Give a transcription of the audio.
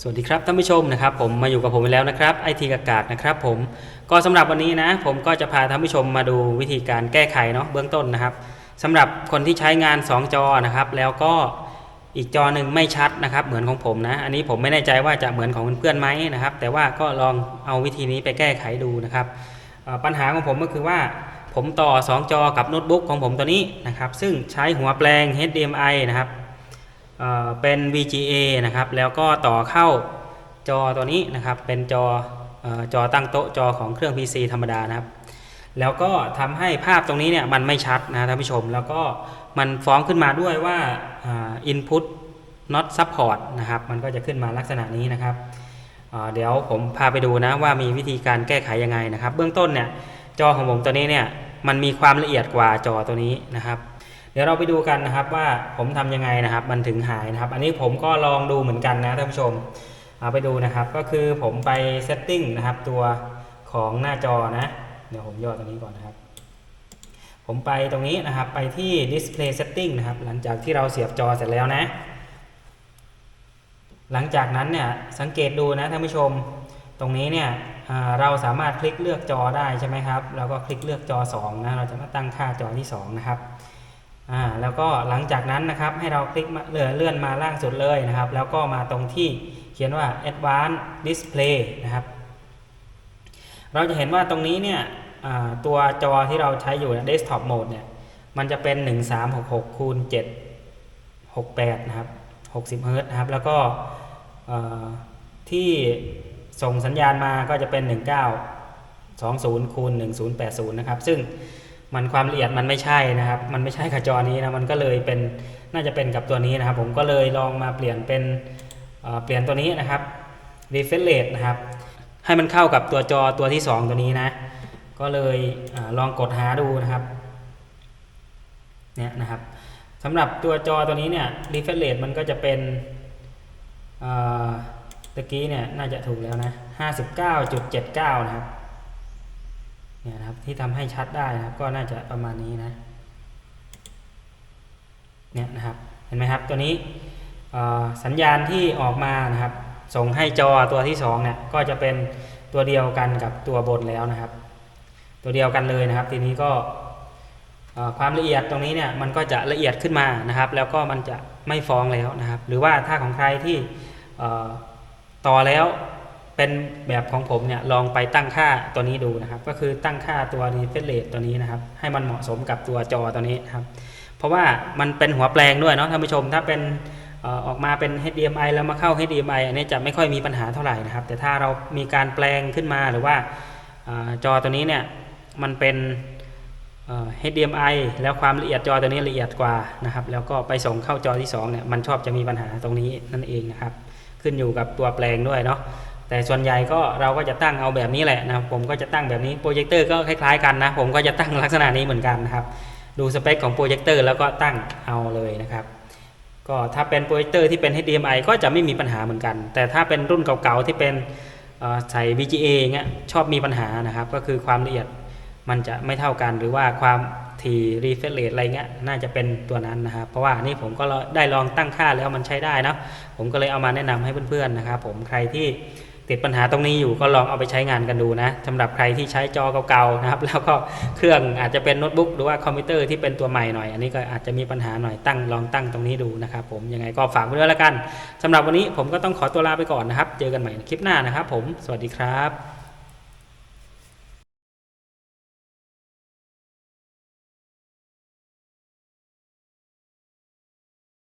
สวัสดีครับท่านผู้ชมนะครับผมมาอยู่กับผมอีกแล้วนะครับไอทีกากาศนะครับผมก็สำหรับวันนี้นะผมก็จะพาท่านผู้ชมมาดูวิธีการแก้ไขเนาะเบื้องต้นนะครับสำหรับคนที่ใช้งาน 2 จอนะครับ แล้วก็อีกจอหนึ่งไม่ชัดนะครับเหมือนของผมนะ อันนี้ผมไม่แน่ใจว่าจะเหมือนของเพื่อนๆไหมนะครับ แต่ว่าก็ลองเอาวิธีนี้ไปแก้ไขดูนะครับปัญหาของผมก็คือว่า ผมต่อ 2 จอกับโน้ตบุ๊กของผมตัวนี้นะครับซึ่งใช้หัวแปลง HDMI นะครับ เป็น VGA นะครับ แล้วก็ต่อเข้าจอตัวนี้นะครับ เป็นจออจอตั้งโต๊ะจอของเครื่อง PC ธรรมดานะครับ แล้วก็ทำให้ภาพตรงนี้เนี่ยมันไม่ชัดนะท่านผู้ชม แล้วก็มันฟ้องขึ้นมาด้วยว่าอ่า input not support นะครับ มันก็จะขึ้นมาลักษณะนี้นะครับ เดี๋ยวผมพาไปดูนะว่ามีวิธีการแก้ไขยังไงนะครับ เบื้องต้นเนี่ยจอของผมตัวนี้เนี่ยมันมีความละเอียดกว่าจอตัวนี้นะครับ เดี๋ยวเราไปดูกันนะครับว่าผมทำยังไงนะครับ มันถึงหายนะครับ อันนี้ผมก็ลองดูเหมือนกันนะท่านผู้ชมเอาไปดูนะครับก็คือผมไปเซตติ้งนะครับตัวของหน้าจอนะ เดี๋ยวผมย่อตรงนี้ก่อนนะครับ ผมไปตรงนี้นะครับไปที่ display setting นะครับ หลังจากที่เราเสียบจอเสร็จแล้วนะ หลังจากนั้นเนี่ยสังเกตดูนะท่านผู้ชม ตรงนี้เนี่ยเราสามารถคลิกเลือกจอได้ใช่ไหมครับ แล้วก็คลิกเลือกจอ 2 นะ เราจะมาตั้งค่าจอที่ 2 นะครับ อ่าแล้วก็หลังจากนั้นนะครับให้เราคลิกมาเลื่อนเลื่อนมาล่างสุดเลยนะครับ แล้วก็มาตรงที่เขียนว่า Advanced Display นะครับ เราจะเห็นว่าตรงนี้เนี่ยตัวจอที่เราใช้อยู่ Desktop Mode เนี่ยมันจะเป็น 1366คูณ7 68 นะครับ 60เฮิรตซ์นะครับ แล้วก็ที่ส่งสัญญาณมาก็จะเป็น 1920คูณ1080 นะครับ ซึ่ง มันความละเอียดมันไม่ใช่นะครับ มันไม่ใช่กับจอนี้นะ มันก็เลยเป็นน่าจะเป็นกับตัวนี้นะครับ ผมก็เลยลองมาเปลี่ยนเป็นเเปลี่ยนตัวนี้นะครับ refresh rate นะครับ ให้มันเข้ากับตัวจอตัวที่ 2 ตัวนี้นะ ก็เลยอลองกดหาดูนะครับ เนี่ยนะครับสำหรับตัวจอตัวนี้เนี่ย refresh rate มันก็จะเป็นตะกี้เนี่ยน่าจะถูกแล้วนะ 59.79 นะครับ เนี่ยนะครับที่ทำให้ชัดได้นะครับ ก็น่าจะประมาณนี้นะเนี่ยนะครับเห็นไหมครับตัวนี้สัญญาณที่ออกมานะครับ ส่งให้จอตัวที่2เนี่ยก็จะเป็นตัวเดียวกันกับตัวบนแล้วนะครับ ตัวเดียวกันเลยนะครับ ทีนี้ก็ความละเอียดตรงนี้เนี่ยมันก็จะละเอียดขึ้นมานะครับ แล้วก็มันจะไม่ฟ้องแล้วนะครับ หรือว่าถ้าของใครที่ต่อแล้ว เป็นแบบของผมเนี่ยลองไปตั้งค่าตัวนี้ดูนะครับ ก็คือตั้งค่าตัว refresh rate ตัวนี้นะครับ ให้มันเหมาะสมกับตัวจอตัวนี้นะครับ เพราะว่ามันเป็นหัวแปลงด้วยเนาะท่านผู้ชม ถ้าเป็นออกมาเป็น HDMI แล้วมาเข้า HDMI อันนี้จะไม่ค่อยมีปัญหาเท่าไหร่นะครับ แต่ถ้าเรามีการแปลงขึ้นมาหรือว่าอาจอตัวนี้เนี่ยมันเป็น HDMI แล้วความละเอียดจอตัวนี้ละเอียดกว่านะครับ แล้วก็ไปส่งเข้าจอที่2เนี่ยมันชอบจะมีปัญหาตรงนี้นั่นเองนะครับ ขึ้นอยู่กับตัวแปลงด้วยเนาะ แต่ส่วนใหญ่ก็เราก็จะตั้งเอาแบบนี้แหละนะครับผมก็จะตั้งแบบนี้โปรเจคเตอร์ก็คล้ายๆกันนะผมก็จะตั้งลักษณะนี้เหมือนกันนะครับ ดูสเปคของโปรเจคเตอร์แล้วก็ตั้งเอาเลยนะครับก็ถ้าเป็นโปรเจคเตอร์ที่เป็น HDMI ก็จะไม่มีปัญหาเหมือนกัน แต่ถ้าเป็นรุ่นเก่าๆที่เป็นเอ่อใส่ VGA เงี้ยชอบมีปัญหานะครับ ก็คือความละเอียดมันจะไม่เท่ากันหรือว่าความถี่ refresh rate อะไรเงี้ยน่าจะเป็นตัวนั้นนะครับ เพราะว่านี่ผมก็ได้ลองตั้งค่าแล้วมันใช้ได้นะผมก็เลยเอามาแนะนำให้เพื่อนๆนะครับ ผมใครที่ ติดปัญหาตรงนี้อยู่ก็ลองเอาไปใช้งานกันดูนะสำหรับใครที่ใช้จอเก่าๆนะครับ แล้วก็เครื่องอาจจะเป็นโน้ตบุ๊กหรือว่าคอมพิวเตอร์ที่เป็นตัวใหม่หน่อย อันนี้ก็อาจจะมีปัญหาหน่อยตั้งลองตั้งตรงนี้ดูนะครับผมยังไงก็ฝากไว้ด้วยแล้วกันสำหรับวันนี้ผมก็ต้องขอตัวลาไปก่อนนะครับ เจอกันใหม่ในคลิปหน้านะครับ ผมสวัสดีครับ